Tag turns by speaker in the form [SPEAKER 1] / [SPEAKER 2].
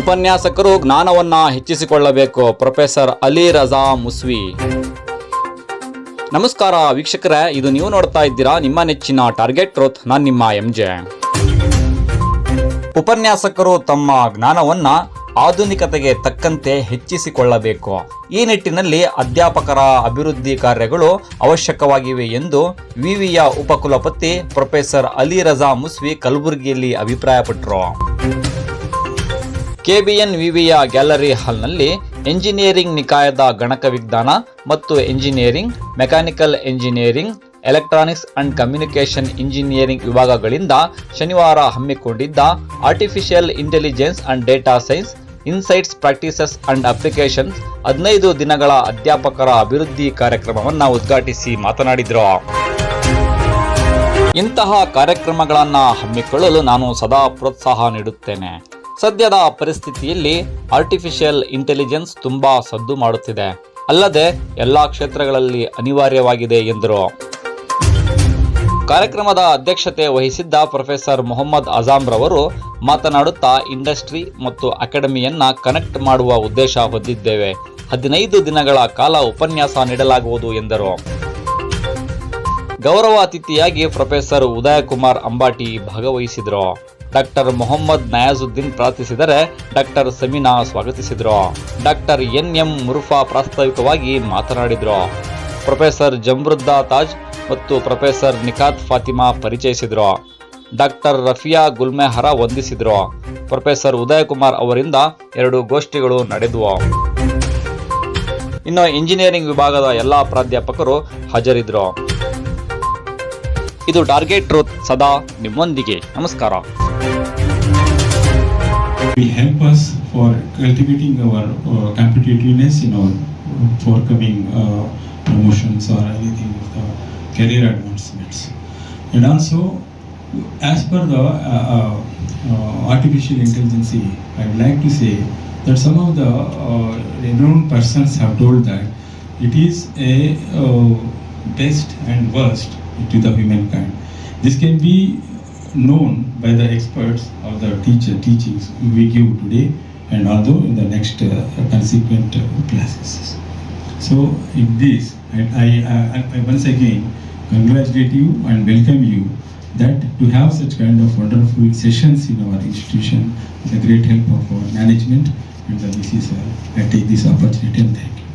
[SPEAKER 1] ಉಪನ್ಯಾಸಕರು ಜ್ಞಾನವನ್ನು ಹೆಚ್ಚಿಸಿಕೊಳ್ಳಬೇಕು. ಪ್ರೊಫೆಸರ್ ಅಲಿ ರಜಾ ಮುಸ್ವಿ. ನಮಸ್ಕಾರ ವೀಕ್ಷಕರೇ, ಇದು ನೀವು ನೋಡ್ತಾ ಇದ್ದೀರಾ ನಿಮ್ಮ ನೆಚ್ಚಿನ ಟಾರ್ಗೆಟ್ ಟ್ರೋತ್, ನಾನು ನಿಮ್ಮ ಎಂ ಜೆ ಉಪನ್ಯಾಸಕರು ತಮ್ಮ ಜ್ಞಾನವನ್ನ ಆಧುನಿಕತೆಗೆ ತಕ್ಕಂತೆ ಹೆಚ್ಚಿಸಿಕೊಳ್ಳಬೇಕು. ಈ ನಿಟ್ಟಿನಲ್ಲಿ ಅಧ್ಯಾಪಕರ ಅಭಿವೃದ್ಧಿ ಕಾರ್ಯಗಳು ಅವಶ್ಯಕವಾಗಿವೆ ಎಂದು ವಿವಿಯ ಉಪಕುಲಪತಿ ಪ್ರೊಫೆಸರ್ ಅಲಿ ರಜಾ ಮುಸ್ವಿ ಕಲಬುರಗಿಯಲ್ಲಿ ಅಭಿಪ್ರಾಯಪಟ್ಟರು ಕೆಬಿಎನ್ ವಿವಿಯ ಗ್ಯಾಲರಿ ಹಾಲ್ನಲ್ಲಿ ಎಂಜಿನಿಯರಿಂಗ್ ನಿಕಾಯದ ಗಣಕ ವಿಜ್ಞಾನ ಮತ್ತು engineering, mechanical engineering, electronics and communication engineering ವಿಭಾಗಗಳಿಂದ ಶನಿವಾರ ಹಮ್ಮಿಕೊಂಡಿದ್ದ artificial intelligence and data science, insights practices and applications ಹದಿನೈದು ದಿನಗಳ ಅಧ್ಯಾಪಕರ ಅಭಿವೃದ್ಧಿ ಕಾರ್ಯಕ್ರಮವನ್ನು ಉದ್ಘಾಟಿಸಿ ಮಾತನಾಡಿದರು. ಇಂತಹ ಕಾರ್ಯಕ್ರಮಗಳನ್ನು ಹಮ್ಮಿಕೊಳ್ಳಲು ನಾನು ಸದಾ ಪ್ರೋತ್ಸಾಹ ನೀಡುತ್ತೇನೆ. ಸದ್ಯದ ಪರಿಸ್ಥಿತಿಯಲ್ಲಿ ಆರ್ಟಿಫಿಷಿಯಲ್ ಇಂಟೆಲಿಜೆನ್ಸ್ ತುಂಬಾ ಸದ್ದು ಮಾಡುತ್ತಿದೆ. ಅಲ್ಲದೆ ಎಲ್ಲಾ ಕ್ಷೇತ್ರಗಳಲ್ಲಿ ಅನಿವಾರ್ಯವಾಗಿದೆ ಎಂದರು. ಕಾರ್ಯಕ್ರಮದ ಅಧ್ಯಕ್ಷತೆ ವಹಿಸಿದ್ದ ಪ್ರೊಫೆಸರ್ ಮೊಹಮ್ಮದ್ ಅಜಾಮ್ ರವರು ಮಾತನಾಡುತ್ತಾ ಇಂಡಸ್ಟ್ರಿ ಮತ್ತು ಅಕಾಡೆಮಿಯನ್ನ ಕನೆಕ್ಟ್ ಮಾಡುವ ಉದ್ದೇಶ ಹೊಂದಿದ್ದೇವೆ. ಹದಿನೈದು ದಿನಗಳ ಕಾಲ ಉಪನ್ಯಾಸ ನೀಡಲಾಗುವುದು ಎಂದರು. ಗೌರವ ಅತಿಥಿಯಾಗಿ ಪ್ರೊಫೆಸರ್ ಉದಯಕುಮಾರ್ ಅಂಬಾಟಿ ಭಾಗವಹಿಸಿದರು. ಡಾಕ್ಟರ್ ಮೊಹಮ್ಮದ್ ನಯಾಜುದ್ದೀನ್ ಪ್ರಾರ್ಥಿಸಿದರೆ ಡಾಕ್ಟರ್ ಸಮೀನಾ ಸ್ವಾಗತಿಸಿದರು. ಡಾಕ್ಟರ್ ಎನ್ ಎಂ ಮುರುಫಾ ಪ್ರಾಸ್ತಾವಿಕವಾಗಿ ಮಾತನಾಡಿದರು. ಪ್ರೊಫೆಸರ್ ಜಮ್ರುದ್ದಾ ತಾಜ್ ಮತ್ತು ಪ್ರೊಫೆಸರ್ ನಿಖಾತ್ ಫಾತಿಮಾ ಪರಿಚಯಿಸಿದರು. ಡಾಕ್ಟರ್ ರಫಿಯಾ ಗುಲ್ಮೆಹರ ವಂದಿಸಿದರು. ಪ್ರೊಫೆಸರ್ ಉದಯಕುಮಾರ್ ಅವರಿಂದ ಎರಡು ಗೋಷ್ಠಿಗಳು ನಡೆದವು. ಇನ್ನು ಇಂಜಿನಿಯರಿಂಗ್ ವಿಭಾಗದ ಎಲ್ಲ ಪ್ರಾಧ್ಯಾಪಕರು ಹಾಜರಿದ್ರು. ಇದು ಟಾರ್ಗೆಟ್ ಟ್ರೂತ್ ಸದಾ ನಿಮ್ಮೊಂದಿಗೆ. ನಮಸ್ಕಾರ.
[SPEAKER 2] Will help us for cultivating our uh, competitiveness in our uh, forthcoming uh, promotions or anything of the career advancements. And also, as per the uh, uh, uh, artificial intelligence, I would like to say that some of the uh, renowned persons have told that it is a uh, best and worst to the humankind. This can be known by the experts of the teacher teachings we give today and although in the next uh, consequent uh, classes. So in this, I, I, I, I once again congratulate you and welcome you that to have such kind of wonderful sessions in our institution with the great help of our management and the VC. I take this opportunity and. Thank you.